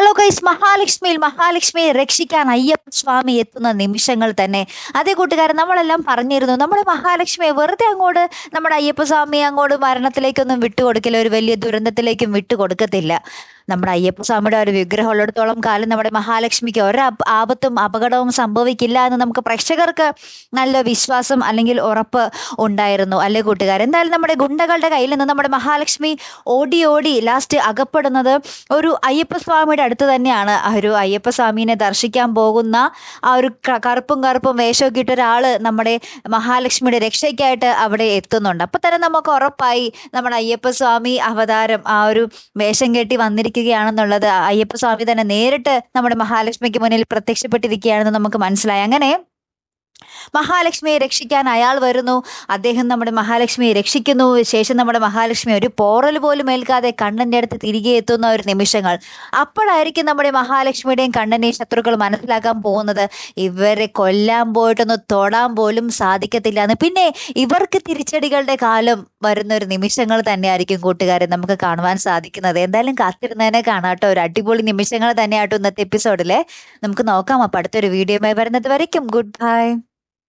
Hello guys മഹാലക്ഷ്മിയിൽ മഹാലക്ഷ്മിയെ രക്ഷിക്കാൻ അയ്യപ്പ സ്വാമി എത്തുന്ന നിമിഷങ്ങൾ തന്നെ. അതേ കൂട്ടുകാരൻ നമ്മളെല്ലാം പറഞ്ഞിരുന്നു. നമ്മുടെ മഹാലക്ഷ്മിയെ വെറുതെ അങ്ങോട്ട് നമ്മുടെ അയ്യപ്പ സ്വാമിയെ അങ്ങോട്ട് മരണത്തിലേക്കൊന്നും വിട്ടുകൊടുക്കില്ല ഒരു വലിയ ദുരന്തത്തിലേക്കും വിട്ടുകൊടുക്കത്തില്ല. നമ്മുടെ അയ്യപ്പ സ്വാമിയുടെ ഒരു വിഗ്രഹം ഉള്ളിടത്തോളം കാലം നമ്മുടെ മഹാലക്ഷ്മിക്ക് ഒരു ആപത്തും അപകടവും സംഭവിക്കില്ല എന്ന് നമുക്ക് പ്രേക്ഷകർക്ക് നല്ല വിശ്വാസം അല്ലെങ്കിൽ ഉറപ്പ് ഉണ്ടായിരുന്നു. അല്ലേ കൂട്ടുകാർ എന്തായാലും നമ്മുടെ ഗുണ്ടകളുടെ കയ്യിൽ നിന്ന് നമ്മുടെ മഹാലക്ഷ്മി ഓടി ഓടി ലാസ്റ്റ് അകപ്പെടുന്നത് ഒരു അയ്യപ്പ സ്വാമിയുടെ അടുത്ത് തന്നെയാണ്. ഒരു അയ്യപ്പ സ്വാമിനെ ദർശിക്കാൻ പോകുന്ന ആ ഒരു കറുപ്പും കറുപ്പും വേഷമൊക്കെ ഇട്ട ഒരാൾ നമ്മുടെ മഹാലക്ഷ്മിയുടെ രക്ഷയ്ക്കായിട്ട് അവിടെ എത്തുന്നുണ്ട്. അപ്പം തന്നെ നമുക്ക് ഉറപ്പായി നമ്മുടെ അയ്യപ്പ സ്വാമി അവതാരം ആ ഒരു വേഷം കെട്ടി വന്നിരിക്കുകയാണെന്നുള്ളത് അയ്യപ്പ സ്വാമി തന്നെ നേരിട്ട് നമ്മുടെ മഹാലക്ഷ്മിക്ക് മുന്നിൽ പ്രത്യക്ഷപ്പെട്ടിരിക്കുകയാണെന്ന് നമുക്ക് മനസ്സിലായി. അങ്ങനെ മഹാലക്ഷ്മിയെ രക്ഷിക്കാൻ അയാൾ വരുന്നു. അദ്ദേഹം നമ്മുടെ മഹാലക്ഷ്മിയെ രക്ഷിക്കുന്നു. ശേഷം നമ്മുടെ മഹാലക്ഷ്മി ഒരു പോറൽ പോലും ഏൽക്കാതെ കണ്ണന്റെ അടുത്ത് തിരികെ എത്തുന്ന ഒരു നിമിഷങ്ങൾ. അപ്പോഴായിരിക്കും നമ്മുടെ മഹാലക്ഷ്മിയുടെയും കണ്ണന്റെയും ശത്രുക്കൾ മനസ്സിലാക്കാൻ പോകുന്നത്. ഇവരെ കൊല്ലാൻ പോയിട്ടൊന്ന് തൊടാൻ പോലും സാധിക്കത്തില്ല എന്ന്. പിന്നെ ഇവർക്ക് തിരിച്ചടികളുടെ കാലം വരുന്ന ഒരു നിമിഷങ്ങൾ തന്നെയായിരിക്കും കൂട്ടുകാരെ നമുക്ക് കാണുവാൻ സാധിക്കുന്നത്. എന്തായാലും കാത്തിരുന്നതിനെ കാണാട്ടോ. ഒരു അടിപൊളി നിമിഷങ്ങൾ തന്നെയാട്ടോ ഇന്നത്തെ എപ്പിസോഡിലെ നമുക്ക് നോക്കാം. അപ്പൊ അടുത്തൊരു വീഡിയോയുമായി വരുന്നത് വരയ്ക്കും. Good bye